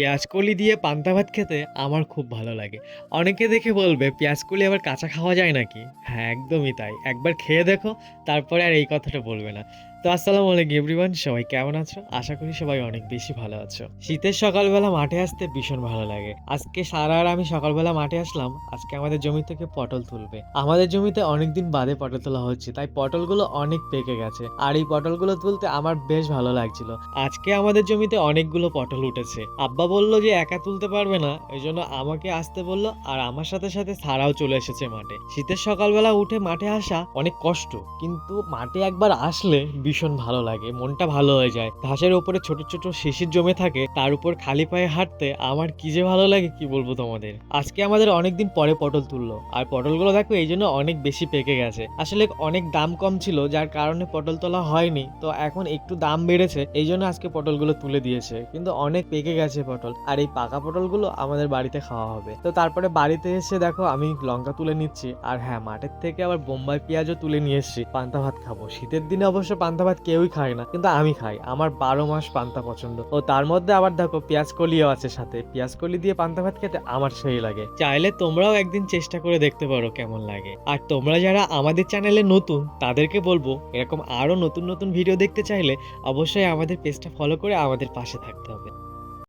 পেঁয়াজ কলি দিয়ে পান্তা ভাত খেতে আমার খুব ভালো লাগে। অনেকে দেখে বলবে, পেঁয়াজ কলি আবার কাঁচা খাওয়া যায় নাকি? হ্যাঁ একদমই তাই। একবার খেয়ে দেখো, তারপরে আর এই কথাটা বলবে না। তো আসসালামু আলাইকুম এভরিওয়ান, সবাই কেমন আছো? আশা করি সবাই অনেক বেশি ভালো আছো। শীতের সকালবেলা মাঠে আসতে ভীষণ ভালো লাগে। আজকে সারা আর আমি সকালবেলা মাঠে আসলাম, আজকে আমাদের জমি থেকে পটল তুলবে। আমাদের জমিতে অনেকদিন বাদে পটল তোলা হচ্ছে, তাই পটলগুলো অনেক পেকে গেছে। আর এই পটলগুলো তুলতে আমার বেশ ভালো লাগছিল। আজকে আমাদের জমিতে অনেকগুলো পটল উঠেছে। আব্বা বলল যে একা তুলতে পারবে না এই জন্য আমাকে আসতে বলল, আর আমার সাথে সাথে সারাও চলে এসেছে মাঠে। শীতের সকালবেলা উঠে মাঠে আসা অনেক কষ্ট, কিন্তু মাঠে একবার আসলে ভীষণ ভালো লাগে, মনটা ভালো হয়ে যায়। ঘাসের উপরে ছোট ছোট শিশির জমে থাকে, তার উপর খালি পায়ে হাঁটতে আমার কি যে ভালো লাগে, কি বলব তোমাদের? আজকে আমাদের অনেকদিন পরে পটল তুললো, আর পটলগুলো দেখো এই জন্য অনেক বেশি পেকে গেছে। আসলে অনেক দাম কম ছিল, যার কারণে পটল তোলা হয়নি, তো এখন একটু দাম বেড়েছে, এই জন্য আজকে পটলগুলো তুলে দিয়েছে। কিন্তু অনেক পেকে গেছে পটল, আর এই পাকা পটলগুলো আমাদের বাড়িতে খাওয়া হবে। তো তারপরে বাড়িতে এসে দেখো, আমি লঙ্কা তুলে নিচ্ছি, আর হ্যাঁ মাঠের থেকে আবার বোম্বাই পেঁয়াজও তুলে নিয়ে এসেছি, পান্তা ভাত খাব। শীতের দিনে অবশ্য পান্তা ভাত কেউই খায় না, কিন্তু আমি খাই। আমার বারো মাস পান্তা পছন্দ। ও তার মধ্যে আবার দেখো, পেঁয়াজ কলিও আছে সাথে। পেঁয়াজ কলি দিয়ে পান্তা ভাত খেতে আমার সেই লাগে। চাইলে তোমরাও একদিন চেষ্টা করে দেখতে পারো কেমন লাগে। আর তোমরা যারা আমাদের চ্যানেলে নতুন, তাদেরকে বলব, এরকম আরও নতুন নতুন ভিডিও দেখতে চাইলে অবশ্যই আমাদের পেজটা ফলো করে আমাদের পাশে থাকতে হবে।